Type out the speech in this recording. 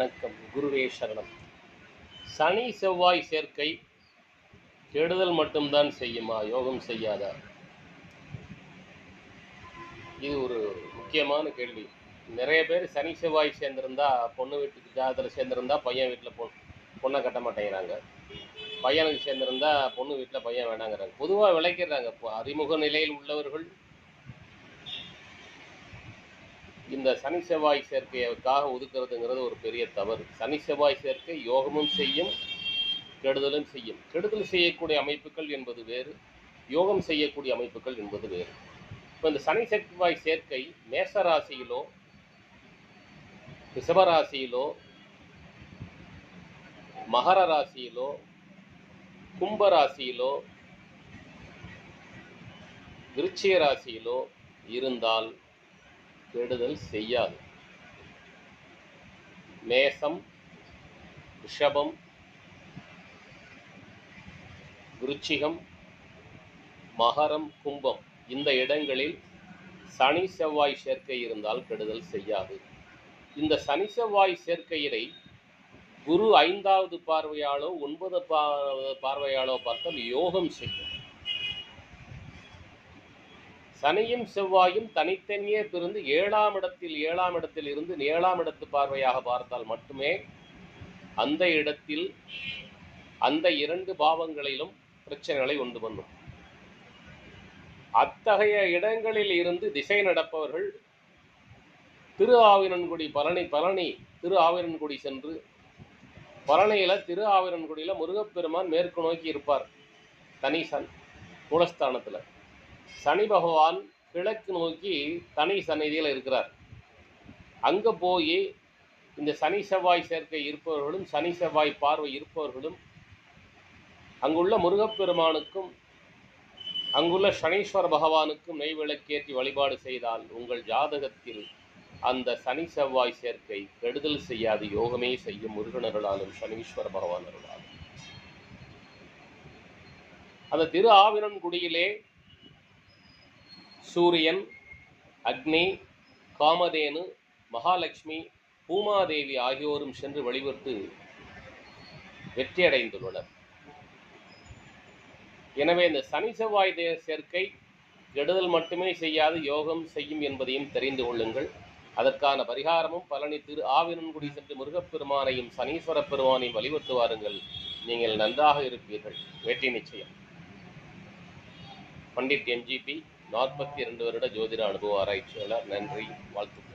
வணக்கம். குருவே சரணம். சனி செவ்வாய் சேர்க்கை கெடுதல் மட்டும்தான் செய்யுமா? யோகம் செய்யாதா? இது ஒரு முக்கியமான கேள்வி. நிறைய பேர் சனி செவ்வாய் சேர்ந்திருந்தா பொண்ணு வீட்டுக்கு ஜாதகத்தில் சேர்ந்திருந்தா பையன் வீட்டில் பொண்ணு பொண்ணை கட்ட மாட்டேங்கிறாங்க. பையனுக்கு சேர்ந்திருந்தா பொண்ணு வீட்டில் பையன் வேணாங்கிறாங்க. பொதுவாக விளைக்கிறாங்க இப்போ அறிமுக நிலையில் உள்ளவர்கள் இந்த சனி செவ்வாய் சேர்க்கைக்காக ஒதுக்கிறதுங்கிறது ஒரு பெரிய தவறு. சனி செவ்வாய் சேர்க்கை யோகமும் செய்யும் கெடுதலும் செய்யும். கெடுதல் செய்யக்கூடிய அமைப்புகள் என்பது வேறு யோகம் செய்யக்கூடிய அமைப்புகள் என்பது வேறு. இப்போ இந்த சனி செவ்வாய் சேர்க்கை மேச ராசியிலோ ரிஷபராசியிலோ மகர ராசியிலோ கும்ப ராசியிலோ விருச்சிக ராசியிலோ இருந்தால் கெடுதல் செய்யாது. மேசம் ரிஷபம் விருச்சிகம் மகரம் கும்பம் இந்த இடங்களில் சனி செவ்வாய் சேர்க்கை இருந்தால் கெடுதல் செய்யாது. இந்த சனி செவ்வாய் சேர்க்கையினை குரு ஐந்தாவது பார்வையாளோ ஒன்பது பா- பார்வையாளோ பார்த்தால் யோகம் செய்யும். சனியும் செவ்வாயும் தனித்தனியே பிரிந்து ஏழாம் இடத்தில் ஏழாம் இடத்தில் இருந்து ஏழாம் இடத்து பார்வையாக பார்த்தால் மட்டுமே அந்த இடத்தில் அந்த இரண்டு பாவங்களிலும் பிரச்சனைகளை உண்டு பண்ணும். அத்தகைய இடங்களில் இருந்து திசை நடப்பவர்கள் திரு ஆவிரன்குடி பழனி பழனி திரு ஆவிரன்குடி சென்று பழனியில் திரு ஆவிரன்குடியில் முருகப்பெருமான் மேற்கு நோக்கி இருப்பார் தனி சன் சனி பகவான் கிழக்கு நோக்கி தனி சந்நிதியில் இருக்கிறார். அங்கே போய் இந்த சனி செவ்வாய் சேர்க்கை இருப்பவர்களும் சனி செவ்வாய் பார்வை இருப்பவர்களும் அங்குள்ள முருகப்பெருமானுக்கும் அங்குள்ள சனீஸ்வர பகவானுக்கும் நெய்விளக்கேற்றி வழிபாடு செய்தால் உங்கள் ஜாதகத்தில் அந்த சனி செவ்வாய் சேர்க்கை கெடுதல் செய்யாது யோகமே செய்யும் முருகனர்களாலும் சனீஸ்வர பகவானர்களாலும். அந்த திரு ஆவினன்குடியிலே சூரியன் அக்னி காமதேனு மகாலட்சுமி பூமாதேவி ஆகியோரும் சென்று வழிபட்டு வெற்றியடைந்துள்ளனர். எனவே இந்த சனி செவ்வாய் தேவ சேர்க்கை கெடுதல் மட்டுமே செய்யாது யோகம் செய்யும் என்பதையும் தெரிந்து கொள்ளுங்கள். அதற்கான பரிகாரமும் பழனி திரு ஆவினன்குடி சென்று முருகப்பெருமானையும் சனீஸ்வர பெருமானையும் வழிபட்டு வாருங்கள். நீங்கள் நன்றாக இருப்பீர்கள். வெற்றி நிச்சயம். பண்டிட் எம்ஜிபி நாற்பத்தி இரண்டு வருட ஜோதிட அனுபவ ஆராய்ச்சியாளர் நன்றி வாழ்த்துக்கள்.